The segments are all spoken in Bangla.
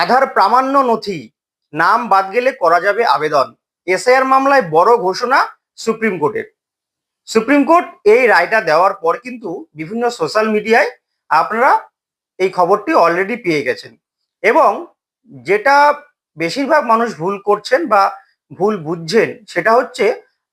আধার প্রামাণ্য নথি, নাম বাদ গেলে করা যাবে আবেদন। এসআইআর মামলায় বড় ঘোষণা সুপ্রিম কোর্টের। সুপ্রিম কোর্ট এই রায়টা দেওয়ার পর কিন্তু বিভিন্ন সোশ্যাল মিডিয়ায় আপনারা এই খবরটি অলরেডি পেয়ে গেছেন। এবং যেটা বেশিরভাগ মানুষ ভুল করছেন বা ভুল বুঝছেন, সেটা হচ্ছে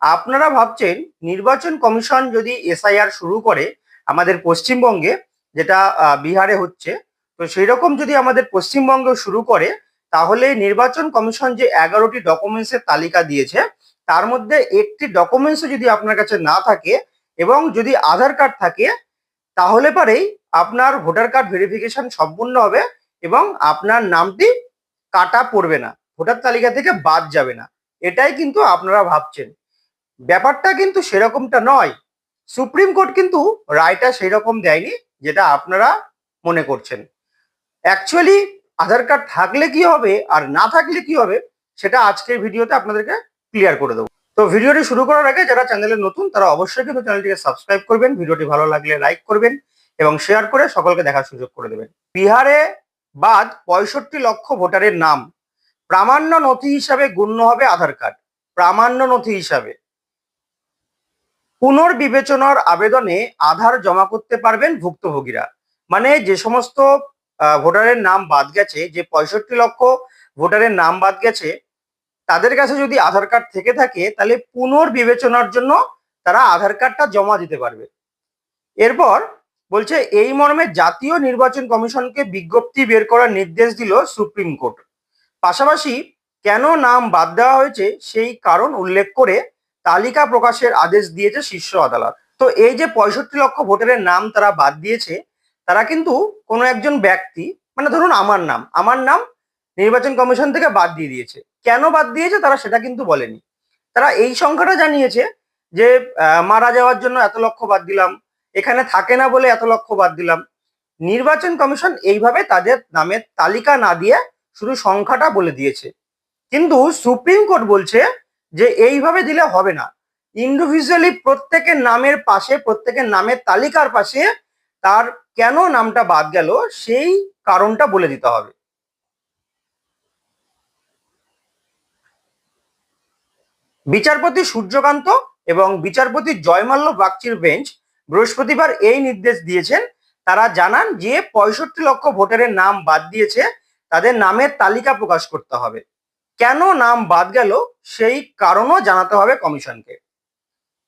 আপনারা ভাবছেন নির্বাচন কমিশন যদি এসআইআর শুরু করে আমাদের পশ্চিমবঙ্গে, যেটা বিহারে হচ্ছে তো সেই রকম যদি আমাদের পশ্চিমবঙ্গ শুরু করে, তাহলে নির্বাচন কমিশন যে এগারোটি ডকুমেন্টসের তালিকা দিয়েছে, তার মধ্যে একটি ডকুমেন্টসও যদি আপনার কাছে না থাকে এবং যদি আধার কার্ড থাকে, তাহলে পরেই আপনার ভোটার কার্ড ভেরিফিকেশন সম্পূর্ণ হবে এবং আপনার নামটি কাটা পড়বে না, ভোটার তালিকা থেকে বাদ যাবে না। এটাই কিন্তু আপনারা ভাবছেন। ব্যাপারটা কিন্তু সেরকমটা নয়। সুপ্রিম কোর্ট কিন্তু রায়টা সেই রকম দেয়নি, যেটা আপনারা মনে করছেন। অ্যাকচুয়ালি আধার কার্ড থাকলে কি হবে আর না থাকলে কি হবে, সেটা আজকের ভিডিওতে আপনাদেরকে ক্লিয়ার করে দেবো। তো ভিডিওটি শুরু করার আগে যারা চ্যানেলে নতুন, তারা অবশ্যই কিন্তু চ্যানেলটিকে সাবস্ক্রাইব করবেন, ভিডিওটি ভালো লাগলে লাইক করবেন এবং শেয়ার করে সকলকে দেখার সুযোগ করে দেবেন। বিহারে বাদ পঁয়ষট্টি লক্ষ ভোটারের নাম। প্রামাণ্য নথি হিসাবে গণ্য হবে আধার কার্ড। প্রামাণ্য নথি হিসাবে। পুনর্বিবেচনার আবেদনে আধার জমা করতে পারবেন ভুক্তভোগীরা। মানে যে সমস্ত ভোটারের নাম বাদ গেছে, যে পঁয়ষট্টি লক্ষ ভোটারের নাম বাদ গেছে, তাদের কাছে যদি আধার কার্ড থেকে থাকে, তাহলে পুনর্বিবেচনার জন্য তারা আধার কার্ডটা জমা দিতে পারবে। এরপর বলছে, এই মর্মে জাতীয় নির্বাচন কমিশনকে বিজ্ঞপ্তি বের করার নির্দেশ দিল সুপ্রিম কোর্ট। পাশাপাশি কেন নাম বাদ দেওয়া হয়েছে, সেই কারণ উল্লেখ করে তালিকা প্রকাশের আদেশ দিয়েছে শীর্ষ আদালত। তো এই যে পঁয়ষট্টি লক্ষ ভোটারের নাম তারা বাদ দিয়েছে তারা কিন্তু কোনো একজন ব্যক্তি মানে ধরুন আমার নাম আমার নাম নির্বাচন কমিশন থেকে বাদ দিয়ে দিয়েছে। কেন বাদ দিয়েছে তারা সেটা কিন্তু বলেনি। তারা এই সংখ্যাটা জানিয়েছে যে মারা যাওয়ার জন্য এত লক্ষ বাদ দিলাম, এখানে থাকে না বলে এত লক্ষ বাদ দিলাম। নির্বাচন কমিশন এইভাবে তাদের নামের তালিকা না দিয়ে শুধু সংখ্যাটা বলে দিয়েছে। কিন্তু সুপ্রিম কোর্ট বলছে যে এইভাবে দিলে হবে না। ইন্ডিভিজুয়ালি প্রত্যেকের নামের পাশে, প্রত্যেকের নামের তালিকার পাশে তার কেন নামটা বাদ গেল সেই কারণটা বলে দিতে হবে। বিচারপতি সূর্যকান্ত এবং বিচারপতি জয়মাল্য বাগচির বেঞ্চ বৃহস্পতিবার এই নির্দেশ দিয়েছেন। তারা জানান যে পঁয়ষট্টি লক্ষ ভোটারের নাম বাদ দিয়েছে, তাদের নামের তালিকা প্রকাশ করতে হবে। কেন নাম বাদ গেল সেই কারণও জানাতে হবে কমিশনকে।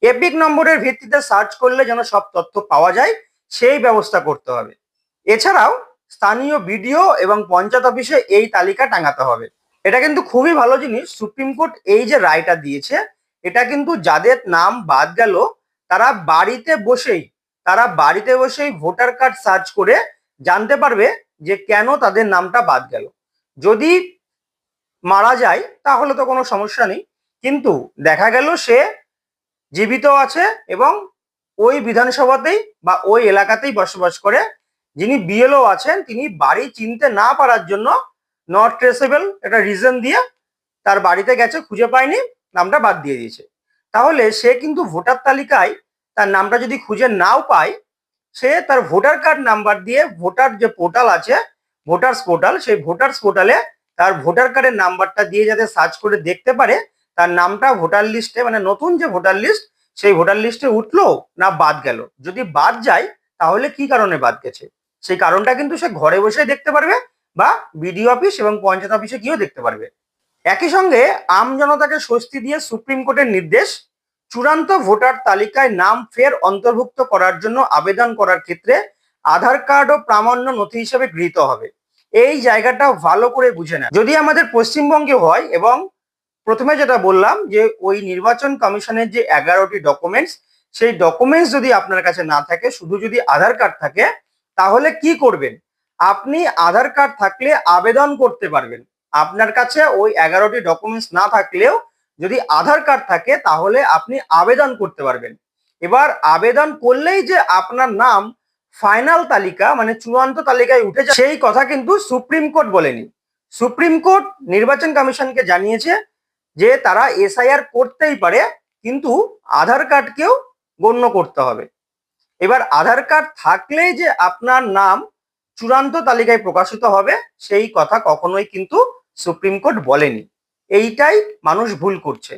এপিক নম্বরের ভিত্তিতে সার্চ করলে যেন সব তথ্য পাওয়া যায় সেই ব্যবস্থা করতে হবে। এছাড়াও স্থানীয় বিডিও এবং পঞ্চায়েত অফিসে এই তালিকা টাঙাতে হবে। এটা কিন্তু খুবই ভালো জিনিস। সুপ্রিম কোর্ট এই যে রায়টা দিয়েছে, এটা কিন্তু যাদের নাম বাদ গেল, তারা বাড়িতে বসেই, তারা বাড়িতে বসেই ভোটার কার্ড সার্চ করে জানতে পারবে যে কেন তাদের নামটা বাদ গেল। যদি মারা যায়, তাহলে তো কোনো সমস্যা নেই। কিন্তু দেখা গেল সে জীবিত আছে এবং ওই বিধানসভাতেই বা ওই এলাকাতেই বসবাস করে। যিনি বিএলও আছেন, তিনি বাড়ি চিনতে না পারার জন্য নট ট্রেসেবল একটা রিজন দিয়ে তার বাড়িতে গেছে, খুঁজে পায়নি, নামটা বাদ দিয়ে দিয়েছে। তাহলে সে কিন্তু ভোটার তালিকায় তার নামটা যদি খুঁজে নাও পায়, সে তার ভোটার কার্ড নাম্বার দিয়ে ভোটার যে পোর্টাল আছে, ভোটার্স পোর্টাল, সেই ভোটার্স পোর্টালে তার ভোটার কার্ডের নাম্বারটা দিয়ে যাতে সার্চ করে দেখতে পারে, তার নামটা ভোটার লিস্টে মানে নতুন যে ভোটার লিস্ট সেই ভোটার লিস্টে উঠল না বাদ গেল? যদি বাদ যায়, তাহলে কি কারণে বাদ গেছে? সেই কারণটা কিন্তু সে ঘরে বসে দেখতে পারবে বা বিডিও অফিস এবং পঞ্চায়েত অফিসে গিয়েও দেখতে পারবে। একই সঙ্গে আম জনতাকে স্বস্তি দিয়ে সুপ্রিম কোর্টের নির্দেশ, চূড়ান্ত ভোটার তালিকায় নাম ফের অন্তর্ভুক্ত করার জন্য আবেদন করার ক্ষেত্রে আধার কার্ড ও প্রামাণ্য নথি হিসেবে গৃহীত হবে। এই জায়গাটা ভালো করে বুঝে নেয়। যদি আমাদের পশ্চিমবঙ্গে হয় এবং প্রথমে যেটা বললাম যে ওই নির্বাচন কমিশনের যে এগারোটি ডকুমেন্টস সেই ডকুমেন্টস যদি আপনার কাছে না থাকে, শুধু যদি আধার কার্ড থাকে, তাহলে কি করবেন? আপনি আধার কার্ড থাকলে আবেদন করতে পারবেন। আপনার কাছে ওই এগারোটি ডকুমেন্টস না থাকলেও যদি আধার কার্ড থাকে, তাহলে আপনি আবেদন করতে পারবেন। এবার আবেদন করলেই যে আপনার নাম ফাইনাল তালিকা মানে চূড়ান্ত তালিকায় উঠে যায়, সেই কথা কিন্তু সুপ্রিম কোর্ট বলেনি। সুপ্রিম কোর্ট নির্বাচন কমিশনকে জানিয়েছে যে তারা এসআইআর করতেই পারে, কিন্তু আধার কার্ডকেও গণ্য করতে হবে। এবার আধার কার্ড থাকলেই যে আপনার নাম চূড়ান্ত তালিকায় প্রকাশিত হবে, সেই কথা কখনোই কিন্তু সুপ্রিম কোর্ট বলেনি। এইটাই মানুষ ভুল করছে।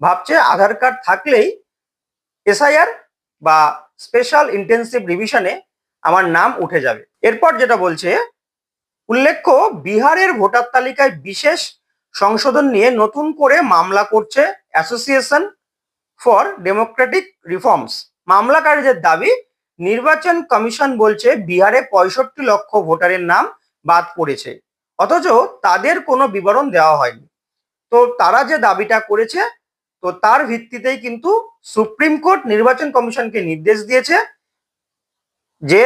ভাবছে আধার কার্ড থাকলেই এসআইআর বা স্পেশাল ইন্টেন্সিভ রিভিশনে আমার নাম উঠে যাবে। এরপর যেটা বলছে, উল্লেখ্য বিহারের ভোটার তালিকায় বিশেষ সংশোধন নিয়ে নতুন করে মামলা করছে অ্যাসোসিয়েশন ফর ডেমোক্রেটিক রিফর্মস মামলাকারীদের দাবি, নির্বাচন কমিশন বলছে বিহারে পঁয়ষট্টি লক্ষ ভোটারের নাম বাদ পড়েছে। অথচ তাদের কোনো বিবরণ দেওয়া হয়নি। তো তারা যে দাবিটা করেছে, তো তার ভিত্তিতেই কিন্তু সুপ্রিম কোর্ট নির্বাচন কমিশনকে নির্দেশ দিয়েছে যে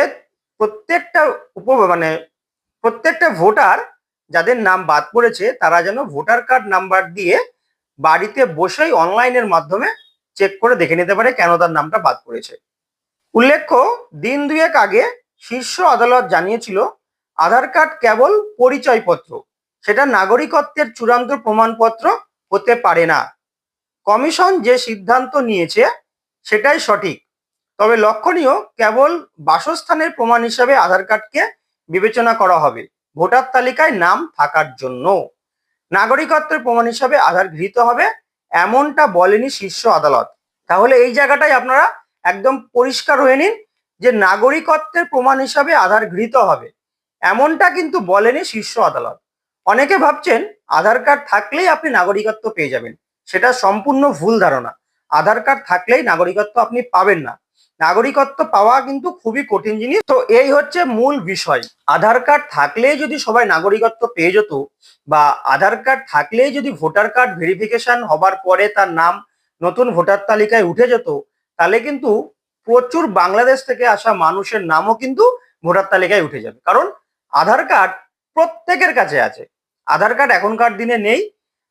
প্রত্যেকটা উপ মানে প্রত্যেকটা ভোটার যাদের নাম বাদ পড়েছে, তারা যেন ভোটার কার্ড নাম্বার দিয়ে বাড়িতে বসেই অনলাইনের মাধ্যমে চেক করে দেখে নিতে পারে কেন তার নামটা বাদ পড়েছে। উল্লেখ্য, দিন দুয়েক আগে শীর্ষ আদালত জানিয়েছিল, আধার কার্ড কেবল পরিচয়পত্র, সেটা নাগরিকত্বের চূড়ান্ত প্রমাণপত্র হতে পারে না। কমিশন যে সিদ্ধান্ত নিয়েছে, সেটাই সঠিক। তবে লক্ষণীয়, কেবল বাসস্থানের প্রমাণ হিসাবে আধার কার্ডকে বিবেচনা করা হবে। ভোটার তালিকায় নাম থাকার জন্য। নাগরিকত্বের প্রমাণ হিসাবে আধার গৃহীত হবে, এমনটা বলেনি শীর্ষ আদালত। তাহলে এই জায়গাটাই আপনারা একদম পরিষ্কার হয়ে নিন যে নাগরিকত্বের প্রমাণ হিসাবে আধার গৃহীত হবে। এমনটা কিন্তু বলেনি শীর্ষ আদালত। অনেকে ভাবছেন আধার কার্ড থাকলেই আপনি নাগরিকত্ব পেয়ে যাবেন। সেটা সম্পূর্ণ ভুল ধারণা। আধার কার্ড থাকলেই নাগরিকত্ব আপনি পাবেন না। নাগরিকত্ব পাওয়া কিন্তু খুবই কঠিন জিনিস। তো এই হচ্ছে মূল বিষয়। আধার কার্ড থাকলেই যদি সবাই নাগরিকত্ব পেয়ে যেত বা আধার কার্ড থাকলেই যদি ভোটার কার্ড ভেরিফিকেশন হবার পরে তার নাম নতুন ভোটার তালিকায় উঠে যেত, তাহলে কিন্তু প্রচুর বাংলাদেশ থেকে আসা মানুষের নামও কিন্তু ভোটার তালিকায় উঠে যাবে। কারণ আধার কার্ড প্রত্যেকের কাছে আছে। আধার কার্ড এখনকার দিনে নেই।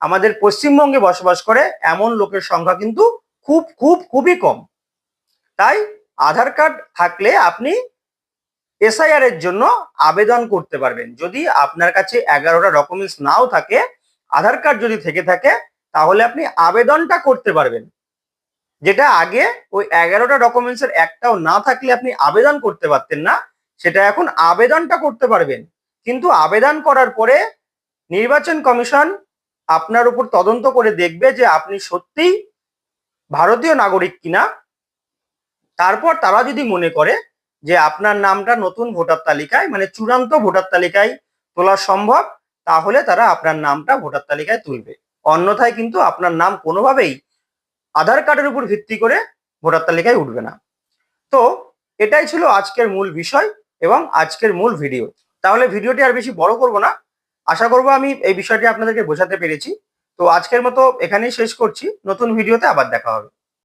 আমাদের পশ্চিমবঙ্গে বসবাস করে এমন লোকের সংখ্যা কিন্তু খুব খুব, খুবই কম। তাই আধার কার্ড থাকলে আপনি এসআইআর এর জন্য আবেদন করতে পারবেন। যদি আপনার কাছে এগারোটা ডকুমেন্টস নাও থাকে, আধার কার্ড যদি থেকে থাকে, তাহলে আপনি আবেদনটা করতে পারবেন। যেটা আগে ওই এগারোটা ডকুমেন্টসের একটাও না থাকলে আপনি আবেদন করতে পারতেন না, সেটা এখন আবেদনটা করতে পারবেন। কিন্তু আবেদন করার পরে নির্বাচন কমিশন আপনার উপর তদন্ত করে দেখবে যে আপনি সত্যিই ভারতীয় নাগরিক কিনা। তারপর তারা যদি মনে করে যে আপনার নামটা নতুন ভোটার তালিকায় মানে চূড়ান্ত ভোটার তালিকায় তোলা সম্ভব, তাহলে তারা আপনার নামটা ভোটার তালিকায় তুলবে। অন্যথায় কিন্তু আপনার নাম কোনোভাবেই আধার কার্ডের উপর ভিত্তি করে ভোটার তালিকায় উঠবে না। তো এটাই ছিল আজকের মূল বিষয় এবং আজকের মূল ভিডিও। তাহলে ভিডিওটি আর বেশি বড় করব না। আশা করব আমি এই বিষয়টি আপনাদেরকে বোঝাতে পেরেছি। তো আজকের মতো এখানেই শেষ করছি। নতুন ভিডিওতে আবার দেখা হবে।